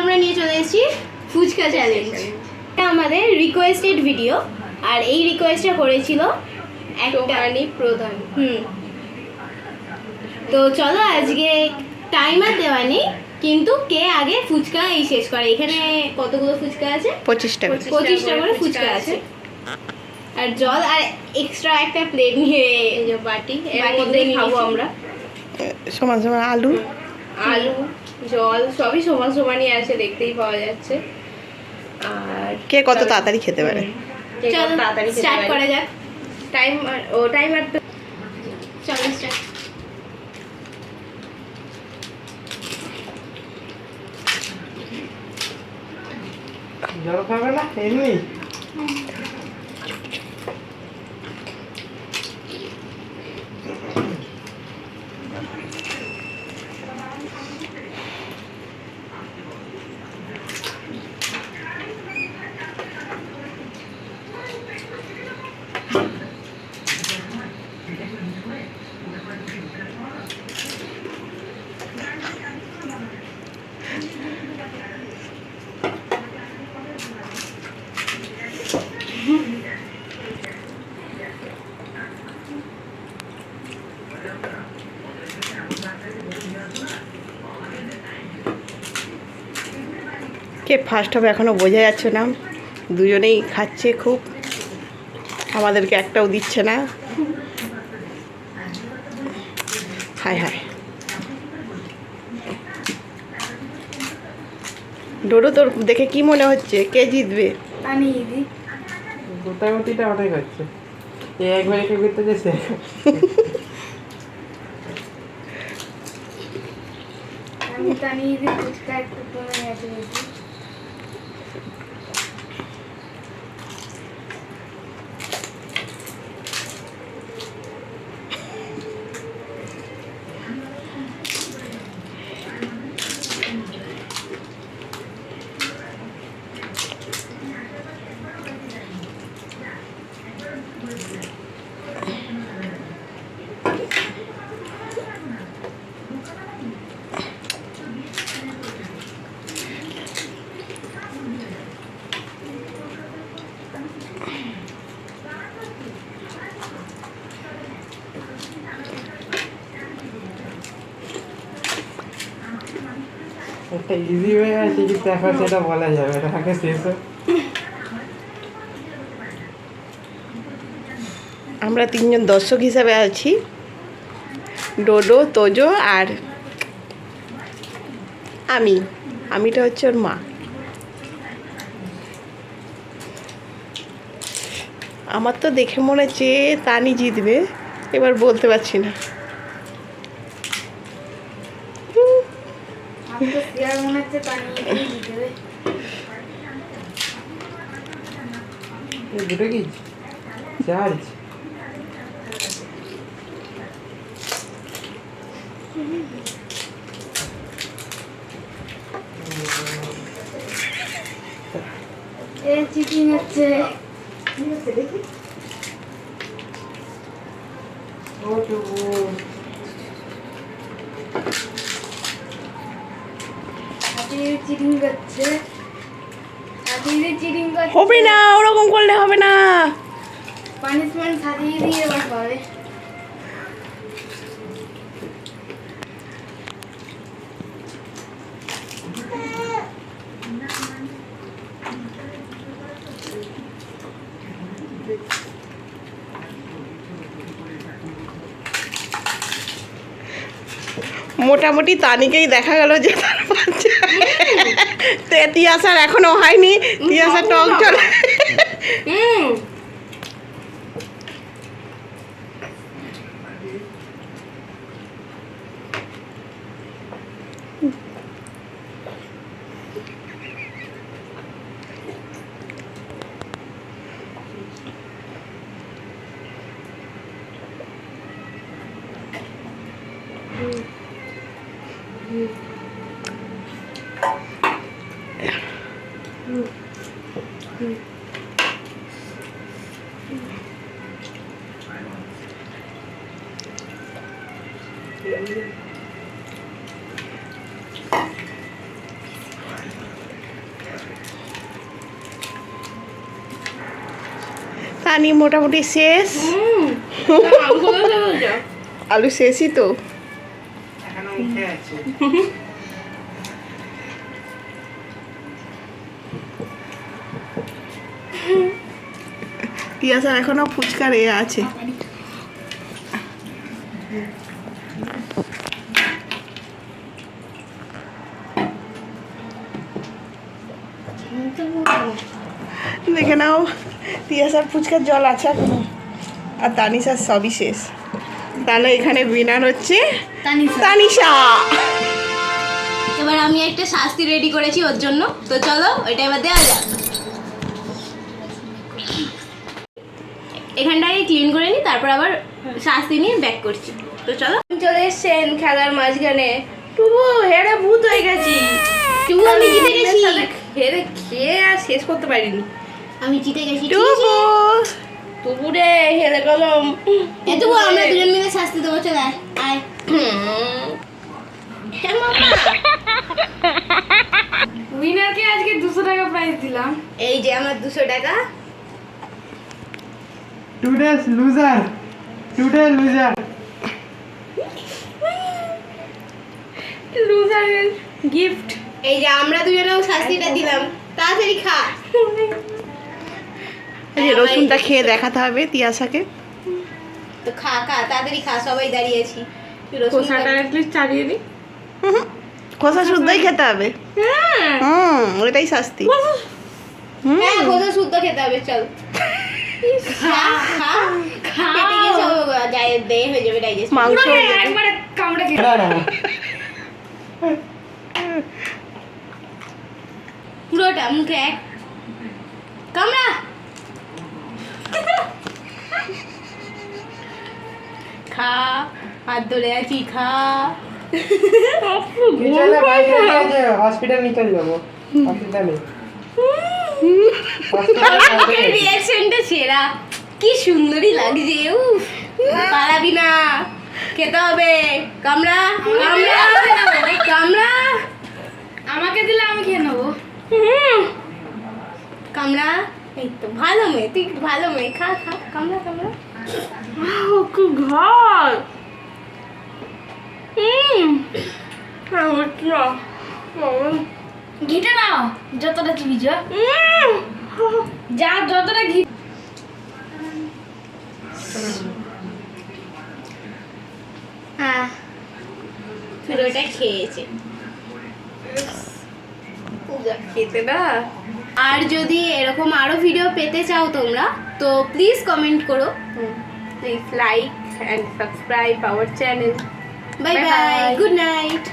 আমরা নিয়ে চলে এসেছি ফুচকা চ্যালেঞ্জ এটা আমাদের রিকোয়েস্টেড ভিডিও আর এই রিকোয়েস্টটা করেছিল একটা প্রধান। হুম। তো চলো আজকে টাইমার দেওয়া নেই কিন্তু কে আগে ফুচকা এই শেষ করে? এখানে কতগুলো ফুচকা আছে? পঁচিশটা পঁচিশটা করে ফুচকা আছে। আর জল আর এক্সট্রা একটা প্লেট নিয়ে এই বাটি এর খাব আমরা। সমান সমান আলু। আলু জল সবই সমান সমানই আছে দেখতেই পাওয়া যাচ্ছে। আর কে কত তাড়াতাড়ি খেতে পারে? চলো তাড়াতাড়ি স্টার্ট করা যাক। টাইম ও টাইমার তো চলো স্টার্ট জল খাবে না এমনি? কে ফার্স্ট হবে এখনও বোঝা যাচ্ছে না। দুজনেই খাচ্ছে খুব। আমাদেরকে একটাও দিচ্ছে না। হায় হায় ডোডো তোর দেখে কি মনে হচ্ছে? কে জিতবে? গোটাগুটিটা করছে এ একবার একে করতে যাচ্ছে আমি বানিয়ে দিই ফুচকা একটু কমে গেছে একটা ইজি আছে সেটা বলা যাবে শেষ আমরা তিনজন দর্শক হিসাবে আছি। ডোডো, তোজো আর আমি। আমিটা হচ্ছে ওর মা। আমার তো দেখে মনে হচ্ছে তানি জিতবে, এবার বলতে পারছি না আমি তো শিয়ার মনে হচ্ছে বানিয়ে দিয়ে দিতে হবে এই দুটো কি চার্জ চিকেন হচ্ছে করছে হাতির চিটিং করছে। হবে না ওরকম করলে হবে না। পানিশমেন্ট হাতিয়ে দিয়ে মোটামুটি তানিকেই দেখা গেল যে তার তো তিয়াসার এখনও হয়নি। তিয়াসার টক চলে হুম পানি মোটামুটি শেষ। আলু শেষই তো। পিয়াসার এখনও ফুচকার এ আছে। দেখে নাও তিয়াসার ফুচকার জল আছে এখনও। আর তানিশার সবই শেষ। তাহলে এখানে উইনার হচ্ছে তানিশা। এবার আমি একটা শাস্তি রেডি করেছি ওর জন্য। তো চলো ওইটা এবার দেওয়া যাক। এখানটাকে ক্লিন করে নিই তারপর আবার শাস্তি নিয়ে ব্যাক করছি। তো চলো। চলে এসছেন খেলার মাঝখানে। টুবু হেরে ভূত হয়ে গেছি। টুবু, আমি জিতে গেছি। হেরে খেয়ে আর শেষ করতে পারিনি। আমি জিতে গেছি টুবু? টুবু রে হেরে গেলাম। এ তবু আমরা দুজন মিলে শাস্তি দেবো চলে আয় আয়। হ্যাঁ, উইনারকে আজকে দুশো টাকা প্রাইজ দিলাম। এই যে আমার দুশো টাকা। টুডেস লুজার টুডে লুজার লুজারের গিফট এই যে আমরা দুজনেও শাস্তিটা দিলাম। তাড়াতাড়ি খা। এই যে রসুনটা খেয়ে দেখাতে হবে তিয়াসাকে তো খা খা তাড়াতাড়ি খা সবাই দাঁড়িয়েছি রসুনটা- খোসাটা অ্যাটলিস্ট চালিয়ে দিই। খোসা শুদ্ধই খেতে হবে। হ্যাঁ। হুম ওইটাই শাস্তি। হ্যাঁ খোসা শুদ্ধ খেতে হবে চল। খা খা। পেটে গিয়ে সব যায় দে হয়ে যাবে ডাইজেস্ট মাংস হয়ে যাবে। একবারে কামড়ে খেয়ে পুরোটা মুখে এক। কামড়া খা হাত ধরে আছি খা। হসপিটাল যাব। হসপিটালে হসপিটালে রিয়াকশনটা সেরা কি সুন্দরই লাগছে পালাবি না। খেতে হবে। কামড়া কামড়া কামড়া আমাকে দিলে আমি খেয়ে নেব। কামড়া এই তো ভালো মেয়ে তুই ভালো মেয়ে খা খা কামড়া কামড়া কি ঘর। হুম। ঘিটে নাও যতটা চিবিছ হুম। যা যতটা ঘি হ্যাঁ পুরোটা খেয়েছে। খেতে না আর যদি এরকম আরও ভিডিও পেতে চাও তোমরা তো প্লিজ কমেন্ট করো। Please like and subscribe our channel bye bye good night